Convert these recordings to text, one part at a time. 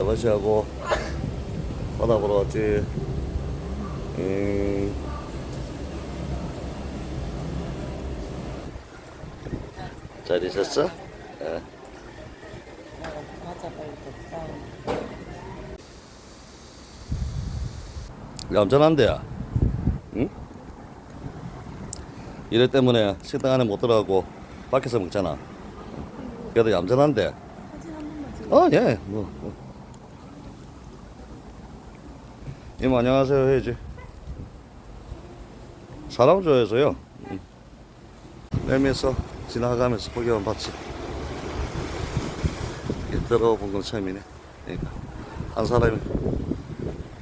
아버지하고 바다 보러 왔지. 음. 잘 있었어? 예. 얌전한데야. 응? 이래 때문에 식당 안에 못 들어가고 밖에서 먹잖아. 그래도 얌전한데. 어, 예. 뭐. 뭐. 이모 안녕하세요 해야지. 사람 좋아해서요. 응. 내면서 지나가면서 보기만 봤지. 들어본 건 처음이네. 그러니까 한 사람이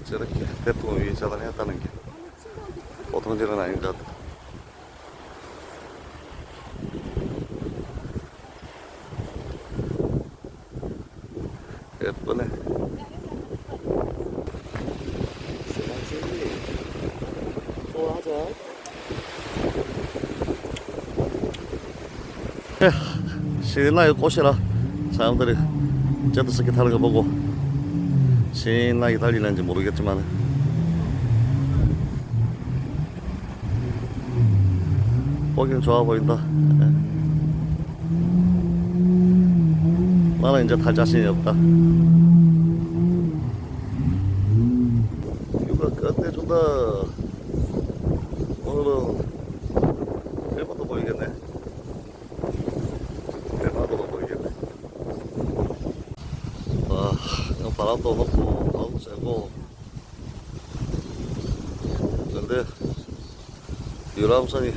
저렇게 대통령 위에 저단했다는 게 보통 일은 아닌 것 같아. 예쁘네. 좋아하죠. 신나게 꽃이라 사람들이 제트스키 타는 거 보고 신나게 달리는지 모르겠지만 보기는 좋아 보인다. 예. 나는 이제 탈 자신이 없다. 이거 끝내준다. 오늘은 일본도 보이겠네. 대나도로 보이겠네. 와, 이거 바람도 높고, 바람도 세고. 근데, 유람선이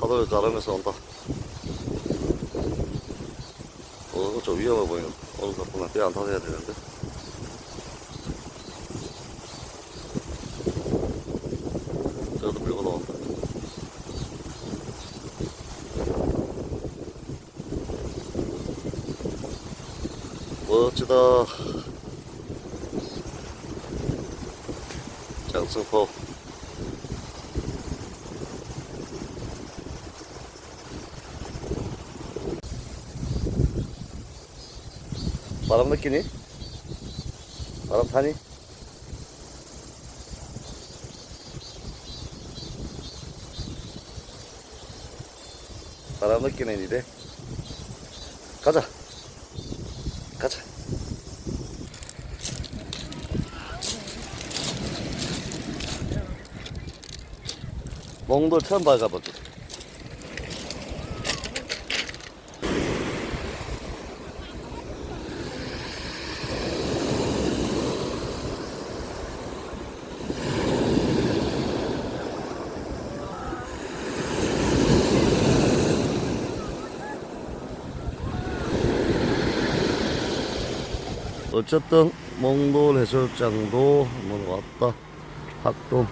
파도를 가르면서 온다. 어, 좀 위험해 보이는. 오늘 덕분에 배안 타야 되는데. 저도 밀고 나온다. 멋지다. 장승포. 바람 느끼니? 바람 타니? 바람 느끼는 일에 가자 가자. 몽돌 처음 봐가보지 어쨌든 몽돌 해수욕장도 한번 왔다. 학동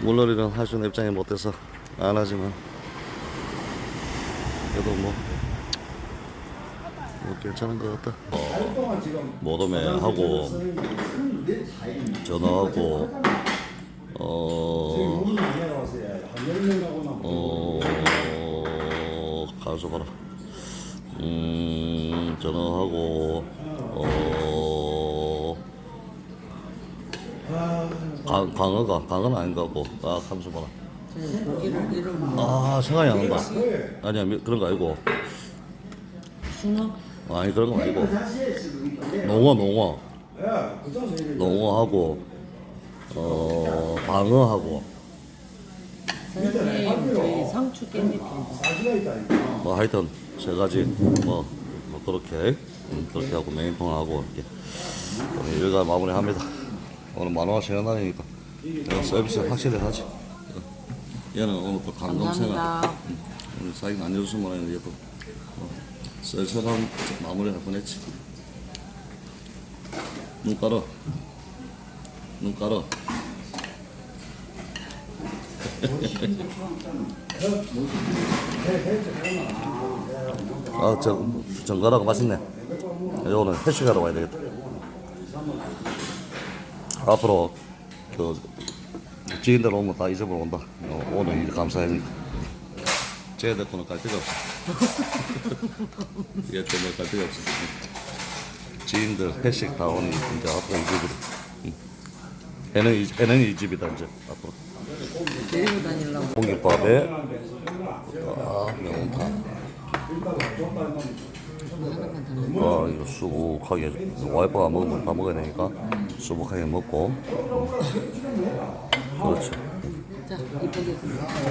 물놀이는 할수 있는 입장이 못 돼서 안 하지만. 그래도 뭐, 뭐 괜찮은 것 같다. 모dom에 하고 전화하고 어, 어, 가서 봐라 강, 강어가, 강어는 아닌 것 같고, 아, 감수 봐라. 저는 고기를 이름 아, 생각이 안 난다. 아니야, 미- 그런 거 아니고. 숭어 아니, 그런 거 아니고. 농어, 농어. 농어하고, 어, 방어하고, 사장님 저희 상추 깻잎 뭐 하여튼, 세 가지, 뭐, 뭐 그렇게, 음, 그렇게 하고, 메인통하고, 이렇게. 오늘 여기가 마무리 합니다. 오늘 만화 시간 날이니까, 내가 서비스 확실히 하지. 어. 얘는 오늘 또 감동생활. 오늘 사인 안 해줬으면 얘도 어, 썰썰한 마무리 할 뻔했지. 눈 깔어. 눈 깔어. 아, 저, 정갈하고 맛있네. 오늘 회식하러 와야 되겠다. 앞으로, 그, 지인들 오면 다 잊어보러 온다. 어, 오늘 일 감사합니다. 쟤들 거는 갈 데가 없어. 얘 때문에 갈 데가 없어. 지인들 회식 다 오니 이제 앞으로 이 집으로. 응. 애는 이, 애는 이 집이다 이제 앞으로. 데리고 다니려고. 공깃밥에 아 명탕. 하나만 더. 아 이거 수북하게 와이프가 먹으면 다 먹어야 되니까 수북하게 먹고. 그렇죠. 자, 이쁘게.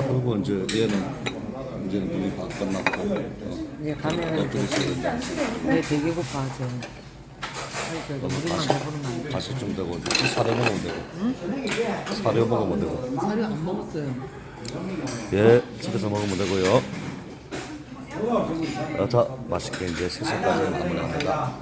그리고 이제 얘는 이제는 분이 다 끝났고. 어. 이제 가면은 이제 내 되게 고파 저. 아이 저기 우리만 배부르면 안 돼. 다시 좀 되고 사료 먹으면 되고 사료 먹으면 되고 사료 안 먹었어요. 예 집에서 먹으면 되고요 어, 자 맛있게 이제 세상까지 마무리합니다